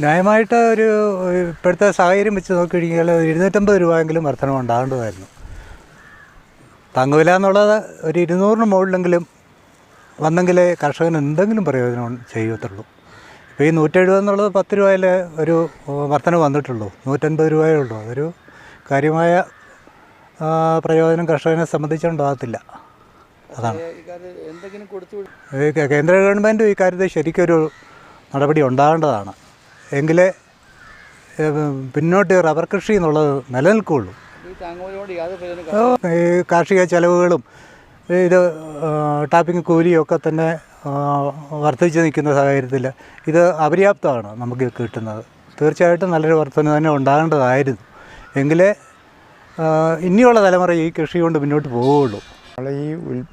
ന്യായമായിട്ട് ഒരു ഇപ്പോഴത്തെ സാഹചര്യം വെച്ച് നോക്കിക്കഴിഞ്ഞാൽ ഒരു ഇരുന്നൂറ്റമ്പത് രൂപയെങ്കിലും വർധനം ഉണ്ടാകേണ്ടതായിരുന്നു. താങ്ങുവില എന്നുള്ളത് ഒരു ഇരുന്നൂറിന് മുകളിലെങ്കിലും വന്നെങ്കിലേ കർഷകന് എന്തെങ്കിലും പ്രയോജനം ചെയ്യത്തുള്ളൂ. ഇപ്പോൾ ഈ നൂറ്റെഴുപത് എന്നുള്ളത് പത്ത് രൂപയിൽ ഒരു വർധന വന്നിട്ടുള്ളൂ. നൂറ്റൻപത് രൂപയേ ഉള്ളൂ. അതൊരു കാര്യമായ പ്രയോജനം കർഷകനെ സംബന്ധിച്ചുണ്ടാകത്തില്ല. അതാണ്. കേന്ദ്ര ഗവൺമെന്റ് ഈ കാര്യത്തിൽ ശരിക്കൊരു നടപടി ഉണ്ടാകേണ്ടതാണ്. എങ്കിലേ പിന്നോട്ട് റബ്ബർ കൃഷി എന്നുള്ളത് നിലനിൽക്കുകയുള്ളൂ. ഈ കാർഷിക ചെലവുകളും ഇത് ടാപ്പിംഗ് കൂലിയും ഒക്കെ തന്നെ വർദ്ധിച്ചു നിൽക്കുന്ന സാഹചര്യത്തിൽ ഇത് അപര്യാപ്തമാണ് നമുക്ക് കിട്ടുന്നത്. തീർച്ചയായിട്ടും നല്ലൊരു വർധന തന്നെ ഉണ്ടാകേണ്ടതായിരുന്നു. എങ്കിലേ ഇനിയുള്ള തലമുറ ഈ കൃഷി കൊണ്ട് മുന്നോട്ട് പോവുകയുള്ളൂ. നമ്മൾ ഈ ഉൽ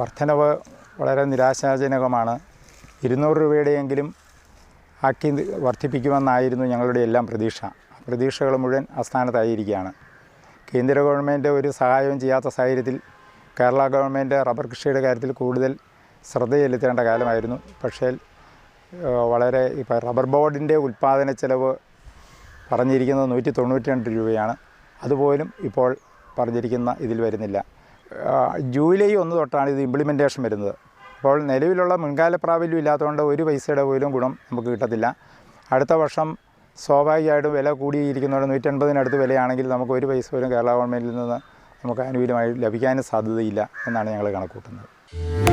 വർധനവ് വളരെ നിരാശാജനകമാണ്. ഇരുന്നൂറ് രൂപയുടെയെങ്കിലും ആക്കി വർദ്ധിപ്പിക്കുമെന്നായിരുന്നു ഞങ്ങളുടെ എല്ലാം പ്രതീക്ഷ. പ്രതീക്ഷകൾ മുഴുവൻ അസ്ഥാനത്തായിരിക്കുകയാണ് കേന്ദ്ര ഗവൺമെന്റ് ഒരു സഹായവും ചെയ്യാത്ത സാഹചര്യത്തിൽ കേരള ഗവൺമെന്റ് റബ്ബർ കൃഷിയുടെ കാര്യത്തിൽ കൂടുതൽ ശ്രദ്ധ ചെലുത്തേണ്ട കാലമായിരുന്നു. പക്ഷേ വളരെ ഇപ്പോൾ റബ്ബർ ബോർഡിന്റെ ഉൽപ്പാദന ചെലവ് പറഞ്ഞിരിക്കുന്നത് നൂറ്റി തൊണ്ണൂറ്റി രണ്ട് രൂപയാണ്. അതുപോലും ഇപ്പോൾ പറഞ്ഞിരിക്കുന്ന ഇതിൽ വരുന്നില്ല. ജൂലൈ ഒന്ന് തൊട്ടാണ് ഇത് ഇംപ്ലിമെന്റേഷൻ വരുന്നത്. അപ്പോൾ നിലവിലുള്ള മുൻകാല പ്രാബല്യം ഇല്ലാത്തതുകൊണ്ട് ഒരു പൈസയുടെ പോലും ഗുണം നമുക്ക് കിട്ടത്തില്ല. അടുത്ത വർഷം സ്വാഭാവികമായിട്ടും വില കൂടിയിരിക്കുന്നതോടെ നൂറ്റൻപതിനടുത്ത് വിലയാണെങ്കിൽ നമുക്ക് ഒരു പൈസ പോലും കേരള ഗവൺമെന്റിൽ നിന്ന് നമുക്ക് ആനുകൂല്യമായി ലഭിക്കാനും സാധ്യതയില്ല എന്നാണ് ഞങ്ങൾ കണക്കൂട്ടുന്നത്